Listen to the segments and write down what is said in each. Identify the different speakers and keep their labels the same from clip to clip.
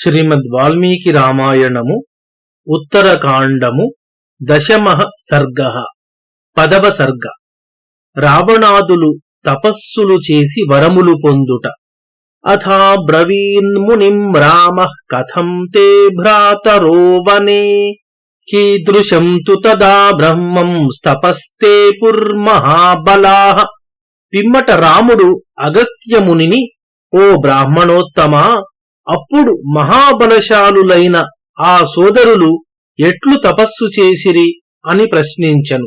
Speaker 1: శ్రీమద్ వాల్మీకి రామాయణము ఉత్తరకాండము దశమ సర్గ పదవ సర్గ. రావణాదులు తపస్సులు చేసి వరములు పొందుట. అథా బ్రవీన్మునిం రామ కథం తే భ్రాతరో వనే కీదృశం తు తదా బ్రహ్మం స్తపస్తే పుర్మహాబలా. పిమ్మట రాముడు అగస్త్యమునిని ఓ బ్రాహ్మణోత్తమా అప్పుడు మహాబలశాలులైన ఆ సోదరులు ఎట్లు తపస్సు చేసిరి అని ప్రశ్నించను.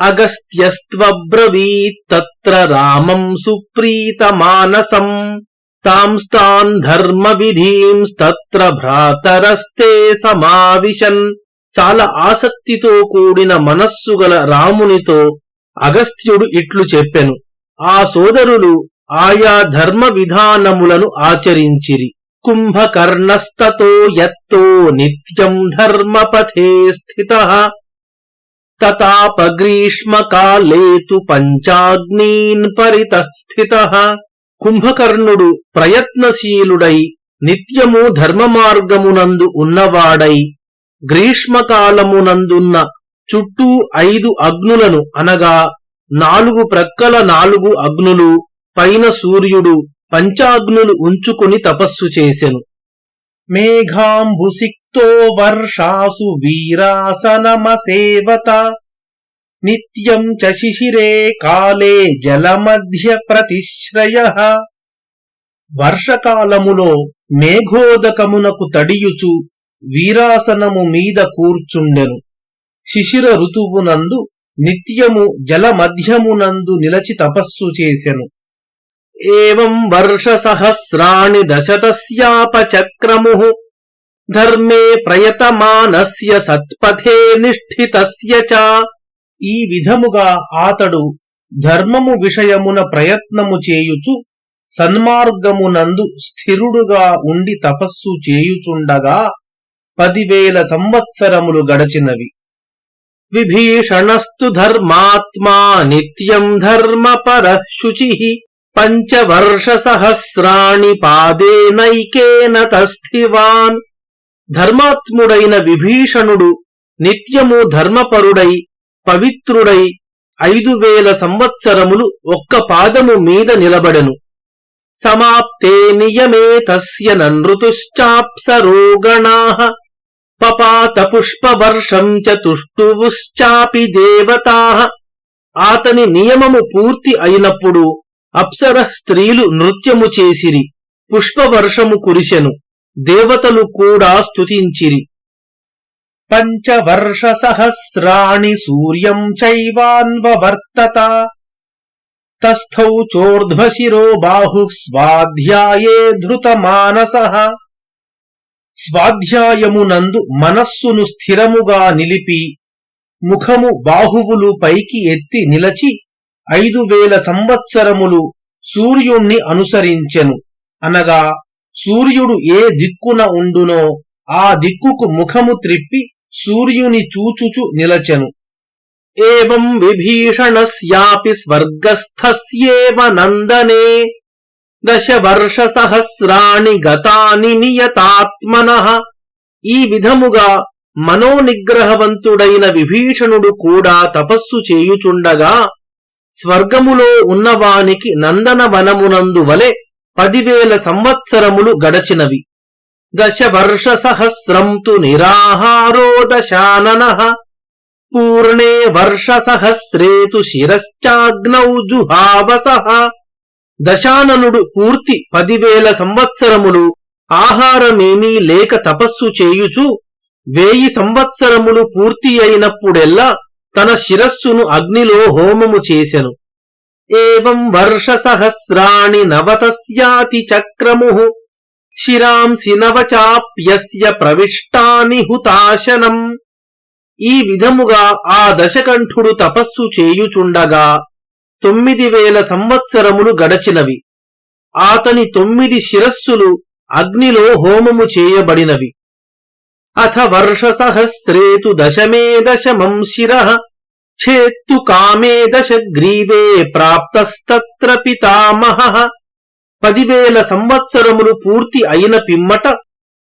Speaker 1: అగస్త్యస్త్వబ్రవీత్తత్ర రామం సుప్రీతమానసం తాంస్తాన్ ధర్మ విధీంస్తత్ర భ్రాతరస్తే సమావిశన్. చాలా ఆసక్తితో కూడిన మనస్సు గల రామునితో అగస్త్యుడు ఇట్లు చెప్పెను. ఆ సోదరులు ఆయా ధర్మ విధానములను ఆచరించిరి. కుంభకర్ణస్తతో యత్తో నిత్యం ధర్మపథే స్థిత తతాపగ్రీష్మకాలే తు పంచాగ్నీన్ పరితస్థిత కుంభకర్ణుడు ప్రయత్నశీలుడై నిత్యము ధర్మ మార్గమునందు ఉన్నవాడై గ్రీష్మకాలమునందున్న చుట్టూ ఐదు అగ్నులను అనగా నాలుగు ప్రక్కల నాలుగు అగ్నులు పైన సూర్యుడు పంచాగ్నులు ఉంచుకుని తపస్సు చేసెను. మేఘాంబుసిక్తో వర్షాసు వీరాసనమసేవత. నిత్యం చ శిశిరే కాలే జలమధ్య ప్రతిశ్రయ. వర్షకాలములో మేఘోదకమునకు తడియుచు వీరాసనము మీద కూర్చుండెను. శిశిర ఋతువునందు నిత్యము జలమధ్యమునందు నిలచి తపస్సు చేసెను. ఏం వర్ష సహస్రాణి ధర్మే ప్రయతమానస్య సత్పథే నిష్ఠితస్య చ ఈ విధముగా ఆతడు ధర్మము విషయమున ప్రయత్నము చేయుచు సన్మార్గమునందు స్థిరుడుగా ఉండి తపస్సు చేయుచుండగా పదివేల సంవత్సరములు గడచినవి. విభీషణస్తు ధర్మాత్మా నిత్యం ధర్మపర శుచి। పంచవర్ష సహస్రాణి పాదేనైకేన తస్థివాన్. ధర్మాత్ముడైన విభీషణుడు నిత్యము ధర్మపరుడై పవిత్రుడై ఐదు వేల సంవత్సరములు ఒక్క పాదము మీద నిలబడెను. సమాప్తే నియమే తస్య నృతుశ్చాప్సరోగణా పపాత పుష్పవర్షం చతుష్టువుశ్చాపి దేవతా. ఆతని నియమము పూర్తి అయినప్పుడు అప్సర స్త్రీలు నృత్యము చేసిరి పుష్పవర్షము కురిశెను దేవతలు కూడా స్తుతించిరి. పంచవర్ష సహస్రాణి సూర్యం చైవాన్వర్తత తస్థౌ చోర్ధ్వశిరో బాహు స్వాధ్యాయే ధృతమానస. స్వాధ్యాయమునందు మనస్సును స్థిరముగా నిలిపి ముఖము బాహువులు పైకి ఎత్తి నిలచి ఐదు వేల సంవత్సరములు సూర్యుణ్ణి అనుసరించెను. అనగా సూర్యుడు ఏ దిక్కున ఉండునో ఆ దిక్కుకు ముఖము త్రిప్పి సూర్యుని చూచుచు నిలచెను. ఏం విభీషణస్యాపి స్వర్గస్థస్యేవ నందనే దశ వర్ష సహస్రాణి గతాని నియతాత్మన. ఈ విధముగా మనోనిగ్రహవంతుడైన విభీషణుడు కూడా తపస్సు చేయుచుండగా స్వర్గములో ఉన్నవానికి నందనవనమునందు వలె పదివేల సంవత్సరములు గడచినవి. దశవర్ష సహస్రం తు నిరాహారో దశానన పూర్ణే వర్ష సహస్రేతు శిరశ్చాగ్నౌ జుహావస. దశాననుడు పూర్తి పదివేల సంవత్సరములు ఆహారమేమీ లేక తపస్సు చేయుచు వేయి సంవత్సరములు పూర్తి అయినప్పుడెల్లా తన శిరస్సును అగ్నిలో హోమము చేసెను. ఏం వర్ష సహస్రాణి నవతస్యాతి చక్రము శిరాంసి నవచాప్యస్య ప్రవిష్టాని హుతాశనం. ఈ విధముగా ఆ దశకంఠుడు తపస్సు చేయుచుండగా తొమ్మిది వేల సంవత్సరములు గడచినవి. ఆతని తొమ్మిది శిరస్సులు అగ్నిలో హోమము చేయబడినవి. అథ వర్ష సహస్రేతు దశమే దశమం శిర ఛేత్తు కామే దశగ్రీవే ప్రాప్తస్తత్ర పితామహ. పదివేల సంవత్సరములు పూర్తి అయిన పిమ్మట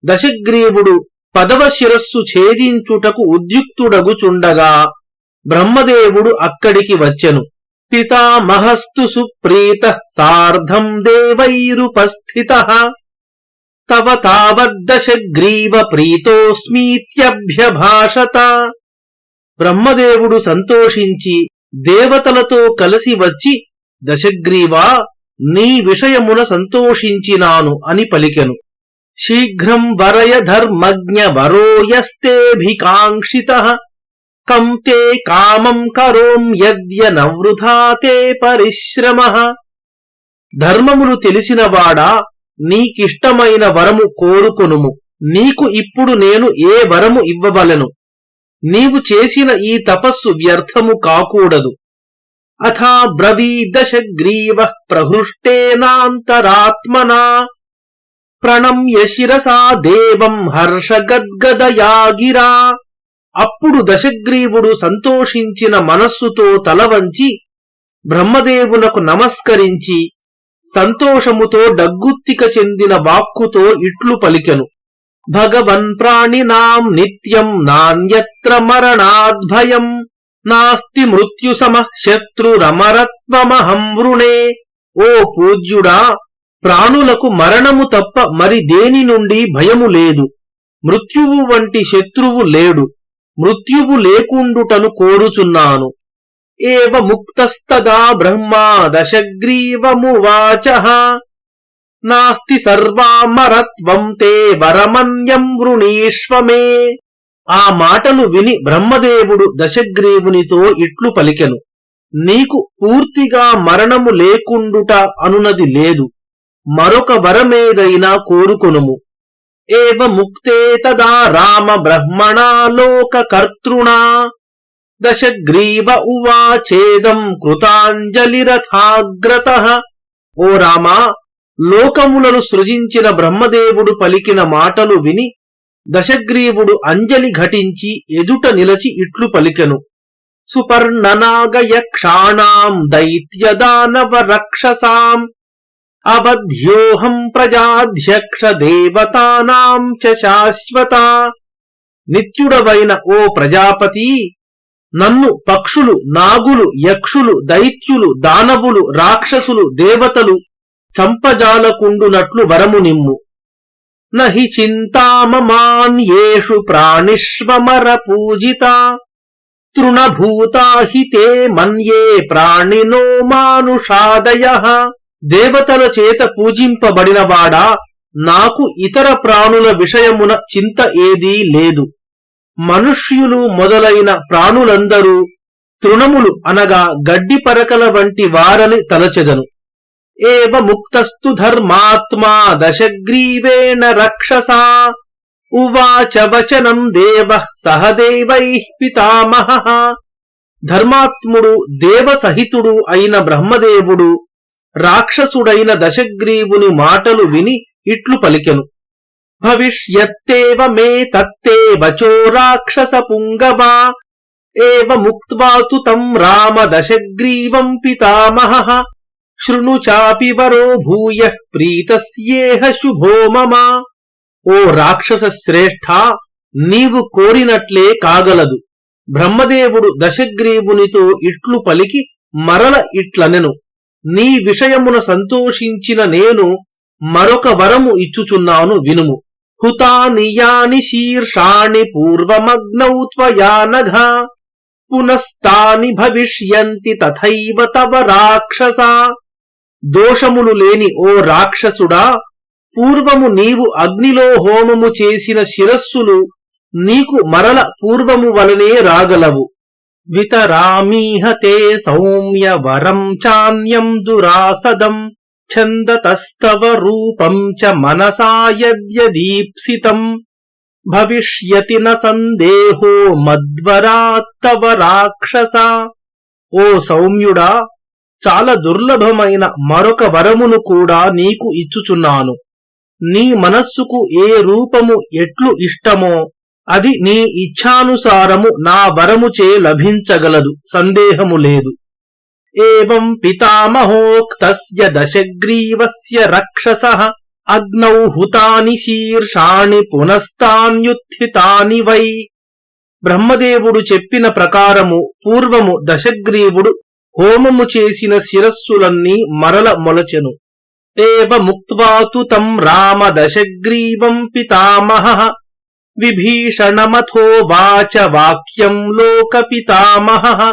Speaker 1: దశగ్రీవుడు పదవ శిరస్సు ఛేదించుటకు ఉద్యుక్తుడగుచుండగా బ్రహ్మదేవుడు అక్కడికి వచ్చెను. పితామహస్తు సుప్రీత సార్ధం దేవైరుపస్థిత. తవ తావద్దశగ్రీవ ప్రీతోస్మీత్యభ్యభాషత. బ్రహ్మదేవుడు సంతోషించి దేవతలతో కలిసి వచ్చి దశగ్రీవా నీ విషయమున సంతోషించినాను అని పలికెను. శీఘ్రం వరయ ధర్మజ్ఞ వరోయస్తేభికాంక్షిత కం తే కామం కరోం యద్య పరిశ్రమ. ధర్మములు తెలిసినవాడా నీకిష్టమైన వరము కోరుకొనుము. నీకు ఇప్పుడు నేను ఏ వరము ఇవ్వవలెను? నీవు చేసిన ఈ తపస్సు వ్యర్థము కాకూడదు. అథా బ్రవీదశగ్రీవ ప్రహృష్టేనాంతరాత్మనా ప్రణమ్య శిరసా దేవం హర్షగద్గదయాగిరా అప్పుడు దశగ్రీవుడు సంతోషించిన మనస్సుతో తలవంచి బ్రహ్మదేవునకు నమస్కరించి సంతోషముతో డగ్గుత్తిక చెందిన వాక్కుతో ఇట్లు పలికెను. భగవన్ ప్రాణినాం నిత్యం నాన్యత్ర మరణాద్భయం నాస్తి మృత్యు సమ శత్రురమరత్వమహం వృణే ఓ పూజ్యుడా ప్రాణులకు మరణము తప్ప మరి దేని నుండి భయము లేదు। మృత్యువు వంటి శత్రువు లేడు। మృత్యువు లేకుండుటను కోరుచున్నాను। ఏవ ముక్తస్తదా బ్రహ్మా దశగ్రీవమువాచ। నాస్తి సర్వామరత్వం తే వరమన్యం వృణీష్వమే ఆ మాటలు విని బ్రహ్మదేవుడు దశగ్రీవునితో ఇట్లు పలికెను. నీకు పూర్తిగా మరణము లేకుండుట అనునది లేదు. మరొక వరమేదైనా కోరుకొనుము. ఏవ ముక్తే తదా రామ బ్రహ్మణా లోకకర్తృణా దశగ్రీవ ఉవాచేదం కృతాంజలిరథాగ్రత ఓ రామా లోకములను సృజించిన బ్రహ్మదేవుడు పలికిన మాటలు విని దశగ్రీవుడు అంజలి ఘటించి ఎదుట నిలచి ఇట్లు పలికెను. సుపర్ణనాగయక్షాణాం దైత్యదానవ రక్షసాం అబధ్యోహం ప్రజాధ్యక్ష దేవతానాం చ శాశ్వత. నిత్యుడవైన ఓ ప్రజాపతి నన్ను పక్షులు నాగులు యక్షులు దైత్యులు దానవులు రాక్షసులు దేవతలు చంపజాలకుండునట్లు వరము నిమ్ము. నహి చింతామమాన్యేషు ప్రాణిష్వమర పూజిత. తృణభూతా హి తే మన్యే ప్రాణినో మానుషాదయ దేవతల చేత పూజింపబడినవాడా నాకు ఇతర ప్రాణుల విషయమున చింత ఏదీ లేదు. మనుష్యులు మొదలైన ప్రాణులందరూ తృణములు అనగా గడ్డి పరకల వంటి వారని తలచెదను. ఏవ ముక్తస్తు ధర్మాత్మా దశగ్రీవేణ రక్షసా. ఉవాచ వచనం దేవ సహదేవై పితామహ. ధర్మాత్ముడు దేవసహితుడు అయిన బ్రహ్మదేవుడు రాక్షసుడైన దశగ్రీవుని మాటలు విని ఇట్లు పలికెను. భవిష్యత్తేవ మే తత్తే వచో రాక్షస పుంగవా. ఏవ ముక్త్వా తు తం రామ దశగ్రీవం పితామహ. శృణు చాపి వరో భూయ ప్రీతస్యేహ శుభో మమ. ఓ రాక్షస శ్రేష్ఠ నీవు కోరినట్లే కాగలదు. బ్రహ్మదేవుడు దశగ్రీవునితో ఇట్లు పలికి మరల ఇట్లనెను. నీ విషయమున సంతోషించిన నేను మరొక వరము ఇచ్చుచున్నాను వినుము. హుతానియాని శీర్షాణి పూర్వమగ్నౌ త్వయా నఘ. పునస్తాని భవిష్యంతి తథైవ తవ రాక్షసా. దోషములు లేని ఓ రాక్షసుడా పూర్వము నీవు అగ్నిలో హోమము చేసిన శిరస్సులు నీకు మరల పూర్వము వలనే రాగలవు. వితరామీహ తే సౌమ్య వరం చాన్యం దురాసదం ఛందతస్తవ రూపం చ మనసాయద్యదీప్సితం భవిష్యతి న సందేహో మద్వరాత్తవ రాక్షస. ఓ సౌమ్యుడా చాలా దుర్లభమైన మరొక వరమును కూడా నీకు ఇచ్చుచున్నాను. నీ మనస్సుకు ఏ రూపము ఎట్లు ఇష్టమో అది నీ ఇచ్ఛానుసారము నా వరముచే లభించగలదు సందేహము లేదు. ఏం పితామహోక్తస్య దశగ్రీవస్య రక్షస అగ్నౌ హుతాని శీర్షాణి పునస్తాన్యుత్థితాని వై. బ్రహ్మదేవుడు చెప్పిన ప్రకారము పూర్వము దశగ్రీవుడు హోమము చేసిన శిరస్సులన్నీ మరల మొలచెను. ఏవ ముక్వాతు తం రామ దశగ్రీవం పితామహ. విభీషణమథో వాచ వాక్యం లోక పితామహ.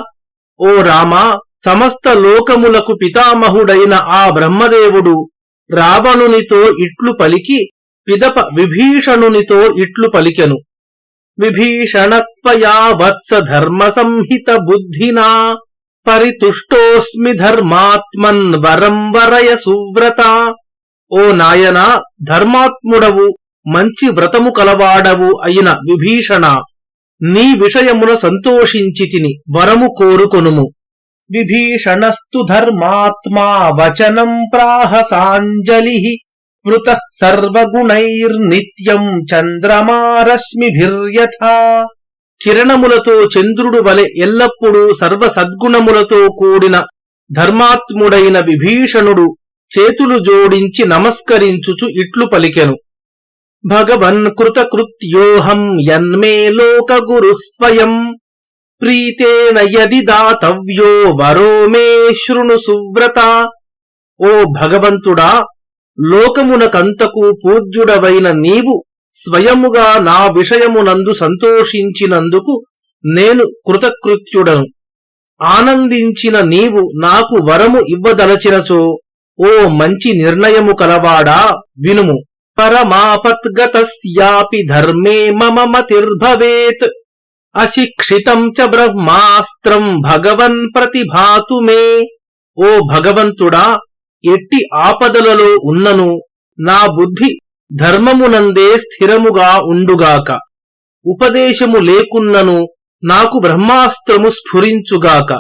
Speaker 1: ఓ రామా సమస్త లోకములకు పితామహుడైన ఆ బ్రహ్మదేవుడు రావణునితో ఇట్లు పలికి పిదప విభీషణునితో ఇట్లు పలికెను. విభీషణత్వయా వత్స ధర్మ సంహిత బుద్ధినా. పరితుష్టోస్మి ధర్మాత్మన్ వరం వరయ సువ్రత. ఓ నాయనా ధర్మాత్ముడవు మంచి వ్రతము కలవాడవు అయిన విభీషణ నీ విషయమున సంతోషించి తిని వరము కోరుకొనుము. విభీషణస్తు ధర్మాత్మా వచనం ప్రాహసాంజలి వృత సర్వగుణైర్నిత్యం చంద్రమారశ్మిభిర్యథా. కిరణములతో చంద్రుడు వలె ఎల్లప్పుడూ సర్వ సద్గుణములతో కూడిన ధర్మాత్ముడైన విభీషణుడు చేతులు జోడించి నమస్కరించుచు ఇట్లు పలికెను. భగవన్ కృతకృత్యోహం యన్మే లోక గురు స్వయం. ప్రీతేన యది దాతవ్యో వరో మే శృణు సువ్రత. ఓ భగవంతుడా లోకమునకంతకు పూజ్యుడవైన నీవు స్వయముగా నా విషయమునందు సంతోషించినందుకు నేను కృతకృత్యుడను. ఆనందించిన నీవు నాకు వరము ఇవ్వదలచినచో ఓ మంచి నిర్ణయము కలవాడా వినుము. పరమాపద్గతస్యాపి ధర్మే మమ మతిర్భవేత్. అశిక్షితం చ బ్రహ్మాస్త్రం భగవన్ ప్రతిభాతు మే. ఓ భగవంతుడా ఎట్టి ఆపదలలో ఉన్నను నా బుద్ధి ధర్మమునందే స్థిరముగా ఉండుగాక. ఉపదేశము లేకున్నను నాకు బ్రహ్మాస్త్రము స్ఫురించుగాక.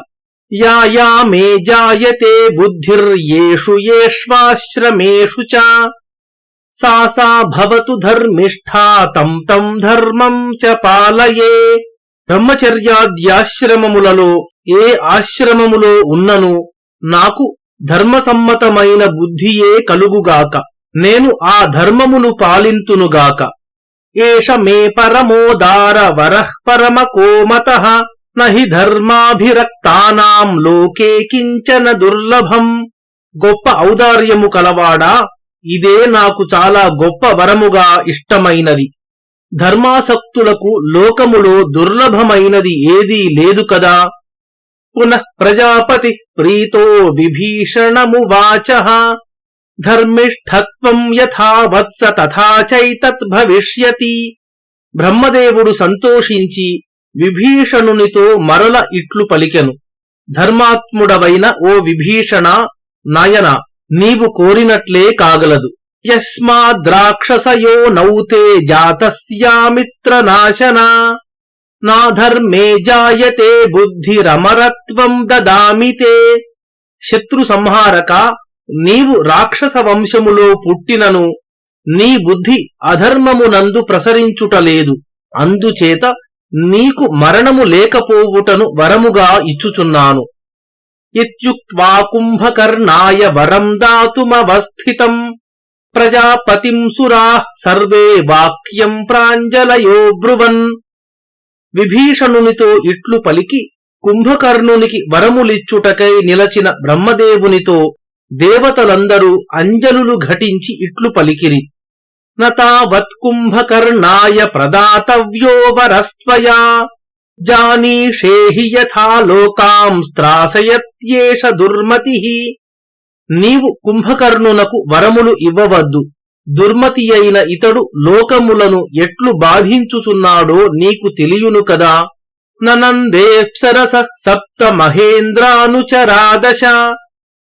Speaker 1: యా యా మే జాయతే బుద్ధిర్యేషు యేష్వాశ్రమేషు చ. సా సా భవతు ధర్మిష్ఠా తం తం ధర్మం చ పాలయే. బ్రహ్మచర్యాద్యాశ్రమములలో ఏ ఆశ్రమములో ఉన్నను నాకు ధర్మసమ్మతమైన బుద్ధియే కలుగుగాక. నేను ఆ ధర్మమును పాలింతునుగాక ఏష మే పరమోదార వరః పరమ కోమత నహి ధర్మాభిరక్తానాం లోకే కించన దుర్లభం. గొప్ప ఔదార్యము కలవాడా? ఇదే నాకు చాలా గొప్ప వరముగా ఇష్టమైనది. ధర్మాసక్తులకు లోకములో దుర్లభమైనది ఏదీ లేదు కదా? పునః ప్రజాపతి ప్రీతో విభీషణమువాచ ధర్మిష్ఠత్వం యథా వత్స తథా చైతత్ భవిష్యతి. బ్రహ్మదేవుడు సంతోషించి విభీషణునితో మరల ఇట్లు పలికెను. ధర్మాత్ముడవైన ఓ విభీషణ నాయన నీవు కోరినట్లే కాగలదు. యస్మాద్రాక్షసయో నౌతే జాతస్యామిత్ర నాశనా నా ధర్మే జాయతే బుద్ధిరమరత్వం దదామితే శత్రు సంహారక నీవు రాక్షస వంశములో పుట్టినను నీ బుద్ధి అధర్మమునందు ప్రసరించుటలేదు అందుచేత నీకు మరణము లేకపోవుటను వరముగా ఇచ్చుచున్నాను. ఇత్యుక్త్వా కుంభకర్ణాయ వరం దాతుమవస్థితం. ప్రజాపతిం సురా సర్వే వాక్యం ప్రాంజలయో బ్రువన్. విభీషణునితో ఇట్లు పలికి కుంభకర్ణునికి వరములిచ్చుటకై నిలచిన బ్రహ్మదేవునితో దేవతలందరూ అంజలులు ఘటించి ఇట్లు పలికిరి. నతావత్కుంభకర్ణాయ ప్రదాతవ్యో వరస్త్వయా జానీషేహి యథా లోకాం స్త్రాసయత్యేష దుర్మతి. నీవు కుంభకర్ణునకు వరములు ఇవ్వవద్దు. దుర్మతి అయిన ఇతడు లోకములను ఎట్లు బాధించుచున్నాడో నీకు తెలియును కదా. ననందేప్సరస సప్త మహేంద్రానుచరాదశ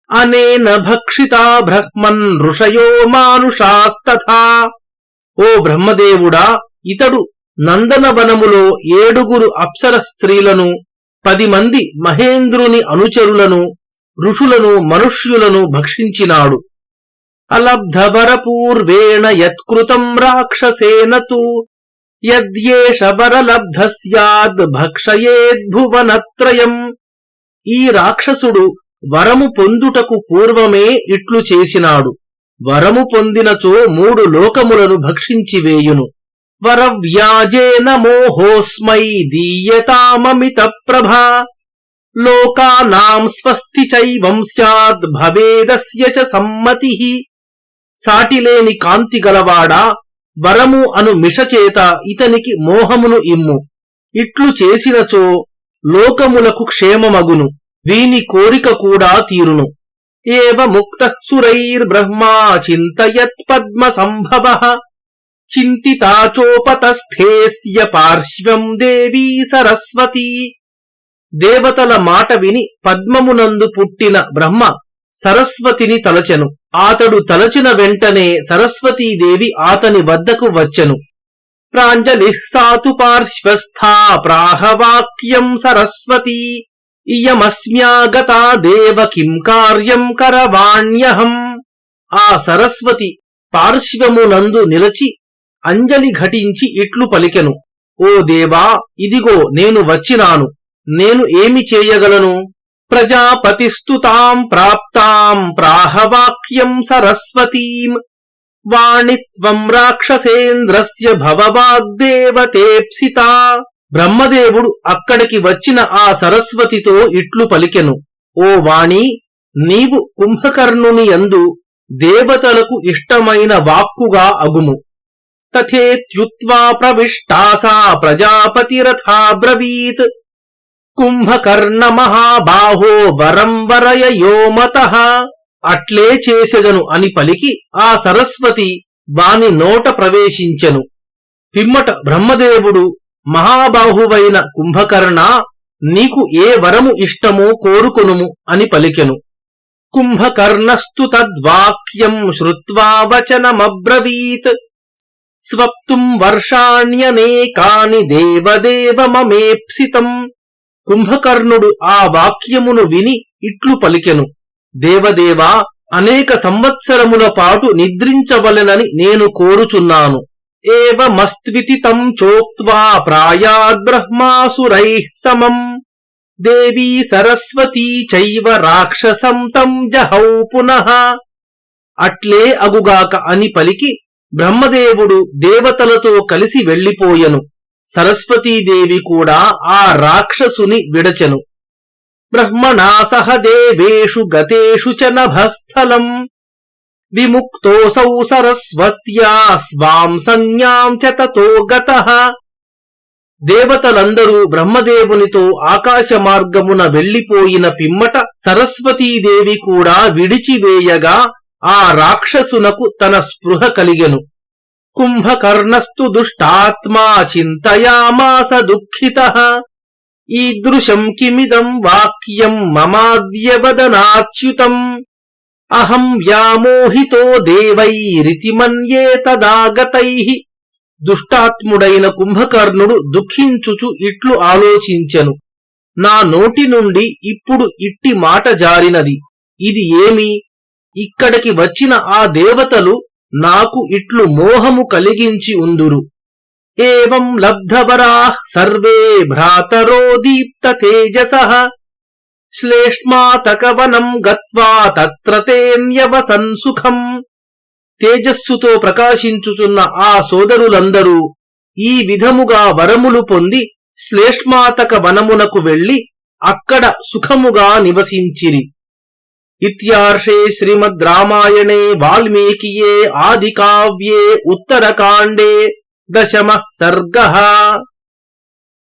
Speaker 1: అనేన భక్షితా బ్రహ్మన్ ఋషయో మానుషాస్తథా ఓ బ్రహ్మదేవుడా ఇతడు నందనవనములో ఏడుగురు అప్సర స్త్రీలను పది మంది మహేంద్రుని అనుచరులను ఋషులను మనుష్యులను భక్షించినాడు. అలబ్ధవరపూర్వేణ యత్కృతం రాక్షసేన తు యద్యేష వరలబ్ధ భక్షయేద్భువనత్రయం. ఈ రాక్షసుడు వరము పొందుటకు పూర్వమే ఇట్లు చేసినాడు. వరము పొందినచో మూడు లోకములను భక్షించివేయును వరవ్యాజేన మోహోస్మై దీయతామమిత ప్రభా. లోకానాం స్వస్తి చైవం స్యాద్ భవేదస్య చ సమ్మతి. సాటిలేని కాంతి గలవాడా వరము అను మిషచేత ఇతనికి మోహమును ఇమ్ము. ఇట్లు చేసినచో లోకములకు క్షేమమగును. వీని కోరిక కూడా తీరును. ఏవ ముక్త సురైర్బ్రహ్మా చింతయత్ పద్మ సంభవ చింతితాచోపతస్థేస్య పార్శ్వం దేవీ సరస్వతి. దేవతల మాట విని పద్మమునందు పుట్టిన బ్రహ్మ సరస్వతిని తలచెను. ఆతడు తలచిన వెంటనే సరస్వతీదేవి ఆతని వద్దకు వచ్చెను. ప్రాంజలి సాతు పార్శ్వస్థా ప్రాహవాక్యం సరస్వతి. ఇయమస్మ్యాగతా దేవ కిం కార్యం కరవాణ్యహం. ఆ సరస్వతి పార్శ్వమునందు నిలచి అంజలి ఘటించి ఇట్లు పలికెను. ఓ దేవా ఇదిగో నేను వచ్చినాను. నేను ఏమి చేయగలను? ప్రజాపతిస్తుతాం ప్రాప్తాం ప్రాహవాక్యం సరస్వతీం. వాణిత్వం రాక్షసేంద్రస్య భవవాగ్దేవతేప్సితా. బ్రహ్మదేవుడు అక్కడికి వచ్చిన ఆ సరస్వతితో ఇట్లు పలికెను. ఓ వాణి నీవు కుంభకర్ణుని యందు దేవతలకు ఇష్టమైన వాక్కుగా అగుము తథేత్యుక్త్వా ప్రవిష్టాసా ప్రజాపతిరథాబ్రవీత్. కుంభకర్ణ మహాబాహో వరం యో మత. అట్లే చేసెదను అని పలికి ఆ సరస్వతి వాని నోట ప్రవేశించెను. పిమ్మట బ్రహ్మదేవుడు మహాబాహువైన కుంభకర్ణ నీకు ఏ వరము ఇష్టమో కోరుకొనుము అని పలికెను. కుంభకర్ణస్తు తద్వాక్యం శ్రుత్వా వచనమబ్రవీత్. స్వప్తుం వర్షాణ్యనేకాని దేవదేవ మమేప్సితం. కుంభకర్ణుడు ఆ వాక్యమును విని ఇట్లు పలికెను. దేవదేవా అనేక సంవత్సరముల పాటు నిద్రించవలెనని నేను కోరుచున్నాను. ఏవమస్త్వితి తం చోక్వా ప్రాయాద్బ్రహ్మాసురై సమం దేవీ సరస్వతీ చైవ రాక్షసం తం జహౌ పునః అట్లే అగుగాక అని పలికి బ్రహ్మదేవుడు దేవతలతో కలిసి వెళ్ళిపోయెను సరస్వతీదేవి కూడా ఆ రాక్షసుని విడచెను బ్రహ్మణా సహ దేవేషు గతేషు చ నభస్థలం విముక్తోసౌ సరస్వత్యా స్వాం సంజ్ఞాం చ తతో గతః దేవతలందరూ బ్రహ్మదేవునితో ఆకాశ మార్గమున వెళ్ళిపోయిన పిమ్మట సరస్వతీదేవి కూడా విడిచివేయగా ఆ రాక్షసునకు తన స్పృహ కలిగెను। కుంభకర్ణస్తు దుష్టాత్మా చింతయామాస దుఃఖిత ఈదృశం కిమిదం వాక్యం మమాద్యవదనాచ్యుతం। అహం వ్యామోహితో దేవైరితి మన్యే తదాగతై. దుష్టాత్ముడైన కుంభకర్ణుడు దుఃఖించుచు ఇట్లు ఆలోచించెను. నా నోటి నుండి ఇప్పుడు ఇట్టి మాట జారినది. ఇది ఏమి? ఇక్కడికి వచ్చిన ఆ దేవతలు నాకు ఇట్లు మోహము కలిగించి ఉందురు. ఏం లబ్ధవరాః సర్వే భ్రాతరో దీప్త తేజస. శ్లేష్మాతకవనం గత్వా తత్ర తేన్యవసన్ సుఖం. తేజస్సుతో ప్రకాశించుచున్న ఆ సోదరులందరూ ఈ విధముగా వరములు పొంది శ్లేష్మాతక వనమునకు వెళ్ళి అక్కడ సుఖముగా నివసించిరి. ఇత్యార్షే శ్రీమద్ రామాయణే వాల్మీకియే ఆది కావ్యే ఉత్తరకాండే. దశమ సర్గ.